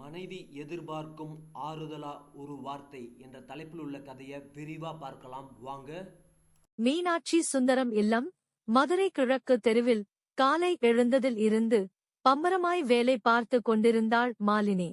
மனைவி எதிர்பார்க்கும் ஆறுதலா ஒரு வார்த்தை என்ற தலைப்பில் உள்ள கதையை விரிவா பார்க்கலாம். வாங்க. மீனாட்சி சுந்தரம் இல்லம் மதுரை கிழக்கு தெருவில் காலை எழுந்ததில் இருந்து பம்பரமாய் வேலை பார்த்து கொண்டிருந்தாள் மாலினி.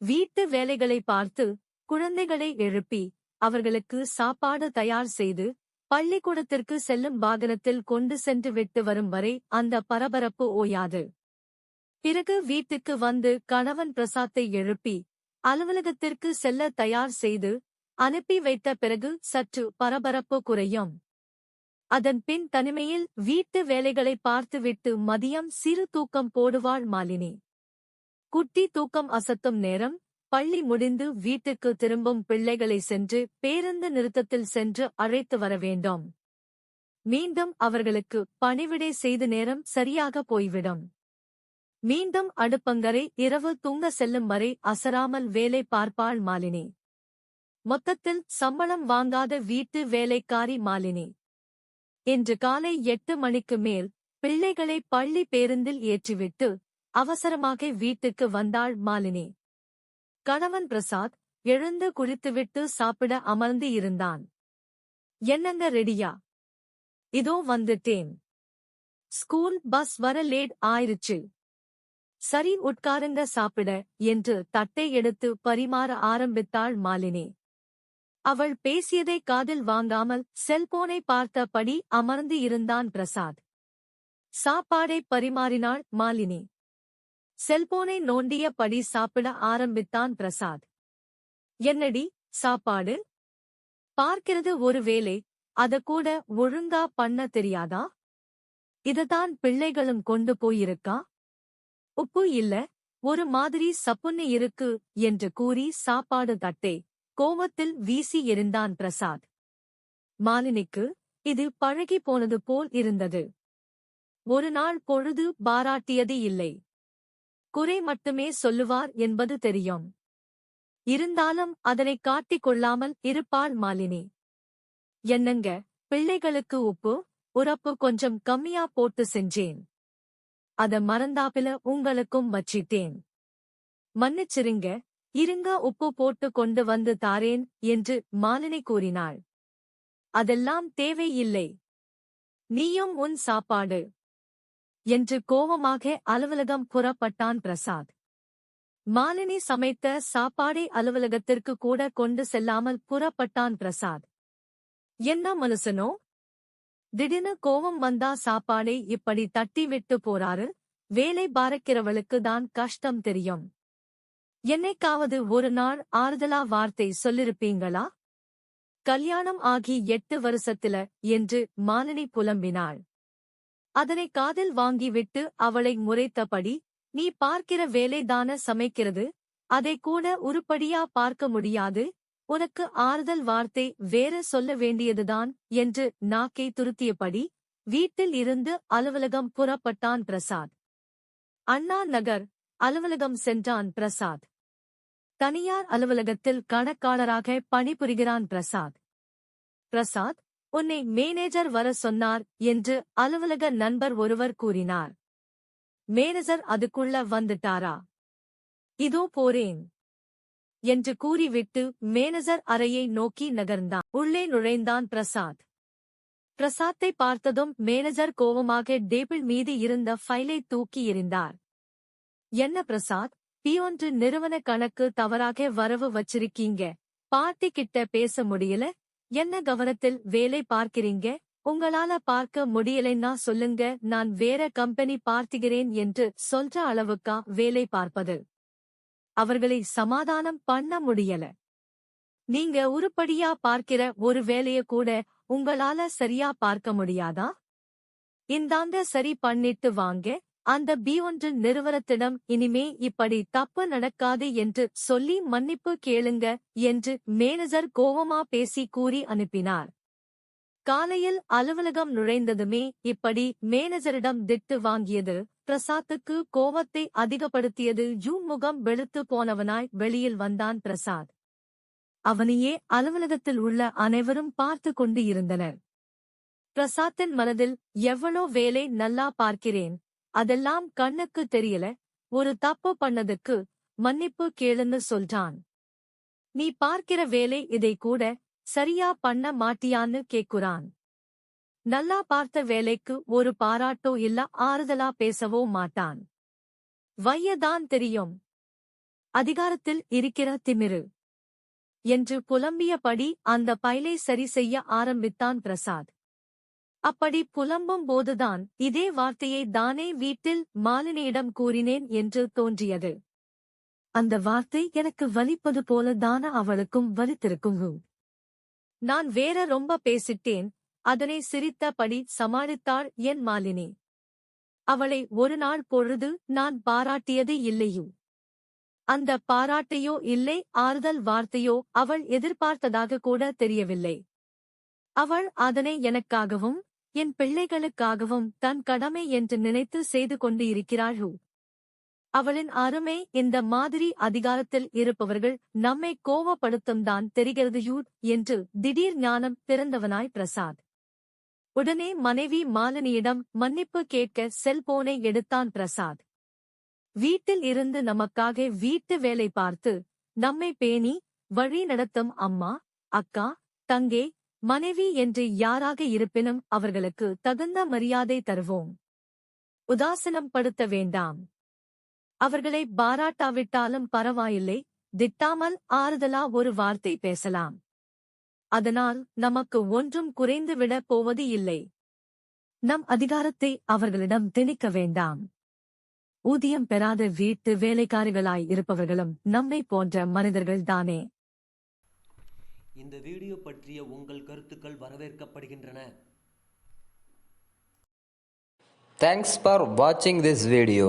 வீட்டு வேலைகளை பார்த்து குழந்தைகளை எழுப்பி அவர்களுக்கு சாப்பாடு தயார் செய்து பள்ளிக்கூடத்திற்கு செல்லும் வாகனத்தில் கொண்டு சென்று விட்டு வரும் வரை அந்த பரபரப்பு ஓயாது. பிறகு வீட்டுக்கு வந்து கணவன் பிரசாத்தை எழுப்பி அலுவலகத்திற்கு செல்ல தயார் செய்து அனுப்பி வைத்த பிறகு சற்று பரபரப்பு குறையும். அதன் பின் தனிமையில் வீட்டு வேலைகளை பார்த்துவிட்டு மதியம் சிறு தூக்கம் போடுவாள் மாலினி. குட்டி தூக்கம் அசத்தும் நேரம் பள்ளி முடிந்து வீட்டுக்கு திரும்பும் பிள்ளைகளை சென்று பேருந்து நிறுத்தத்தில் சென்று அழைத்து வர வேண்டும். மீண்டும் அவர்களுக்கு பணிவிடை செய்து நேரம் சரியாக போய்விடும். மீண்டும் அடுப்பங்கரை இரவு தூங்க செல்லும் வரை அசராமல் வேலை பார்ப்பாள் மாலினி. மொத்தத்தில் சம்பளம் வாங்காத வீட்டு வேலைக்காரி மாலினி. இன்று காலை எட்டு மணிக்கு மேல் பிள்ளைகளை பள்ளி பேருந்தில் ஏற்றிவிட்டு அவசரமாக வீட்டுக்கு வந்தாள் மாலினி. கணவன் பிரசாத் எழுந்து குளித்துவிட்டு சாப்பிட அமர்ந்து இருந்தான். என்னங்க ரெடியா? இதோ வந்துட்டேன். ஸ்கூல் பஸ் வர லேட் ஆயிருச்சு. சரி உட்காருங்க சாப்பிட என்று தட்டை எடுத்து பரிமாற ஆரம்பித்தாள் மாலினி. அவள் பேசியதை காதில் வாங்காமல் செல்போனை பார்த்தபடி அமர்ந்து இருந்தான் பிரசாத். சாப்பாடை பரிமாறினாள் மாலினி. செல்போனை நோண்டியபடி சாப்பிட ஆரம்பித்தான் பிரசாத். என்னடி சாப்பாடு? பார்க்கிறது ஒரு வேலை அத கூட ஒழுங்கா பண்ண தெரியாதா? இததான் பிள்ளைகளும் கொண்டு போயிருக்கா? உப்பு இல்ல ஒரு மாதிரி சப்புன்னு இருக்கு என்று கூறி சாப்பாடு தட்டே கோவத்தில் வீசி எறிந்தான் பிரசாத். மாலினிக்கு இது பழகி போனது போல் இருந்தது. ஒரு நாள் பொழுது பாராட்டியது இல்லை. குறை மட்டுமே சொல்லுவார் என்பது தெரியும். இருந்தாலும் அதனை காட்டிக் கொள்ளாமல் இருப்பாள் மாலினி. என்னங்க பிள்ளைகளுக்கு உப்பு உரப்பு கொஞ்சம் கம்மியா போட்டு செஞ்சேன். அத மறந்தாப்பில உங்களுக்கும் வச்சிட்டேன். மன்னிச்சிருங்க இருங்க உப்பு போட்டு கொண்டு வந்து தாரேன் என்று மாலினி கூறினாள். அதெல்லாம் தேவையில்லை. நீயும் உன் சாப்பாடு என்று கோவமாக அலுவலகம் புறப்பட்டான் பிரசாத். மாலினி சமைத்த சாப்பாடை அலுவலகத்திற்கு கூட கொண்டு செல்லாமல் புறப்பட்டான் பிரசாத். என்ன மனுஷனோ திடீர்னு கோவம் வந்தா சாப்பாடை இப்படி தட்டி விட்டு போறாரு. வேலை பார்க்கிறவளுக்கு தான் கஷ்டம் தெரியும். என்னைக்காவது ஒரு நாள் ஆறுதலா வார்த்தை சொல்லிருப்பீங்களா? கல்யாணம் ஆகி எட்டு வருஷத்துல என்று மாலினி புலம்பினாள். அதனை காதில் வாங்கிவிட்டு அவளை முறைத்தபடி நீ பார்க்கிற வேலைதான சமைக்கிறது? அதை கூட உருப்படியா பார்க்க முடியாது? உனக்கு ஆறுதல் வார்த்தை வேற சொல்ல வேண்டியதுதான் என்று நாக்கை துருத்தியபடி வீட்டில் இருந்து அலுவலகம் புறப்பட்டான் பிரசாத். அண்ணா நகர் அலுவலகம் சென்றான் பிரசாத். தனியார் அலுவலகத்தில் கணக்காளராக பணிபுரிகிறான் பிரசாத். பிரசாத் உன்னை மேனேஜர் வர சொன்னார் என்று அலுவலக நண்பர் ஒருவர் கூறினார். மேனேஜர் அதுக்குள்ள வந்துட்டாரா? இதோ போறேன். என்று கூறிவிட்டு மேனேஜர் அறையை நோக்கி நகர்ந்தான். உள்ளே நுழைந்தான் பிரசாத். பிரசாத்தை பார்த்ததும் மேனேஜர் கோவமாக டேபிள் மீது இருந்த ஃபைலை தூக்கி எறிந்தார். என்ன பிரசாத்? பியொன்று நிறுவன கணக்கு தவறாக வரவு வச்சிருக்கீங்க. பார்ட்டி கிட்ட பேச முடியல? என்ன கவனத்தில் வேலை பார்க்கிறீங்க? உங்களால பார்க்க முடியலைன்னா சொல்லுங்க. நான் வேற கம்பெனி பார்த்துகிறேன் என்று சொல்ற அளவுக்கா வேலை பார்ப்பது. அவர்களை சமாதானம் பண்ண முடியல. நீங்க உருப்படியா பார்க்கிற ஒரு வேலைய கூட உங்களால சரியா பார்க்க முடியாதா? இந்தாந்த சரி பண்ணிட்டு வாங்க. அந்த பி ஒன்று நிறுவனத்திடம் இனிமே இப்படி தப்பு நடக்காது என்று சொல்லி மன்னிப்பு கேளுங்க என்று மேனேஜர் கோவமா பேசி கூறி அனுப்பினார். காலையில் அலுவலகம் நுழைந்ததுமே இப்படி மேனேஜரிடம் திட்டு வாங்கியது. பிரசாத்துக்கு கோவத்தை அதிகப்படுத்தியது யூ முகம் வெளுத்து போனவனாய் வெளியில் வந்தான் பிரசாத். அவனையே அலுவலகத்தில் உள்ள அனைவரும் பார்த்து கொண்டு இருந்தனர். பிரசாத்தின் மனதில் எவ்வளோ வேலை நல்லா பார்க்கிறேன். அதெல்லாம் கண்ணுக்கு தெரியல. ஒரு தப்பு பண்ணதுக்கு மன்னிப்பு கேளுன்னு சொல்றான். நீ பார்க்கிற வேலை இதை கூட சரியா பண்ண மாட்டியான்னு கேக்குறான். நல்லா பார்த்த வேலைக்கு ஒரு பாராட்டோ இல்ல ஆறுதலா பேசவோ மாட்டான். வையதான் தெரியும். அதிகாரத்தில் இருக்கிற திமிரு. என்று புலம்பியபடி அந்த பயலை சரி செய்ய ஆரம்பித்தான் பிரசாத். அப்படி புலம்பும் போதுதான் இதே வார்த்தையை தானே வீட்டில் மாலினியிடம் கூறினேன் என்று தோன்றியது. அந்த வார்த்தை எனக்கு வலிப்பது போல தான அவளுக்கும் வலித்திருக்கும் நான் வேற ரொம்ப பேசிட்டேன் அதனை சிரித்தபடி சமாளித்தாள் என் மாலினி. அவளை ஒரு நாள் பொழுது நான் பாராட்டியது இல்லையோ? அந்த பாராட்டையோ இல்லை ஆறுதல் வார்த்தையோ அவள் எதிர்பார்த்ததாக கூட தெரியவில்லை. அவள் அதனை எனக்காகவும் என் பிள்ளைகளுக்காகவும் தன் கடமை என்று நினைத்து செய்து கொண்டு இருக்கிறாள். அவளின் அருமை இந்த மாதிரி அதிகாரத்தில் இருப்பவர்கள் நம்மை கோவப்படுத்தும் தான் தெரிகிறது யூ என்று திடீர் ஞானம் பிறந்தவனாய் பிரசாத். உடனே மனைவி மாலினியிடம் மன்னிப்பு கேட்க செல்போனை எடுத்தான் பிரசாத். வீட்டில் இருந்து நமக்காக வீட்டு வேலை பார்த்து நம்மை பேணி வழி நடத்தும் அம்மா அக்கா தங்கே மனைவி என்று யாராக இருப்பினும் அவர்களுக்கு தகுந்த மரியாதை தருவோம். உதாசனம் படுத்த வேண்டாம். அவர்களை பாராட்டாவிட்டாலும் பரவாயில்லை. திட்டாமல் ஆறுதலா ஒரு வார்த்தை பேசலாம். அதனால் நமக்கு ஒன்றும் குறைந்துவிடப் போவது இல்லை. நம் அதிகாரத்தை அவர்களிடம் திணிக்க வேண்டாம். ஊதியம் பெறாத வீட்டு வேலைக்காரிகளாய் இருப்பவர்களும் நம்மை போன்ற மனிதர்கள் தானே. இந்த வீடியோ பற்றிய உங்கள் கருத்துக்கள் வரவேற்கப்படுகின்றன. Thanks for watching this video.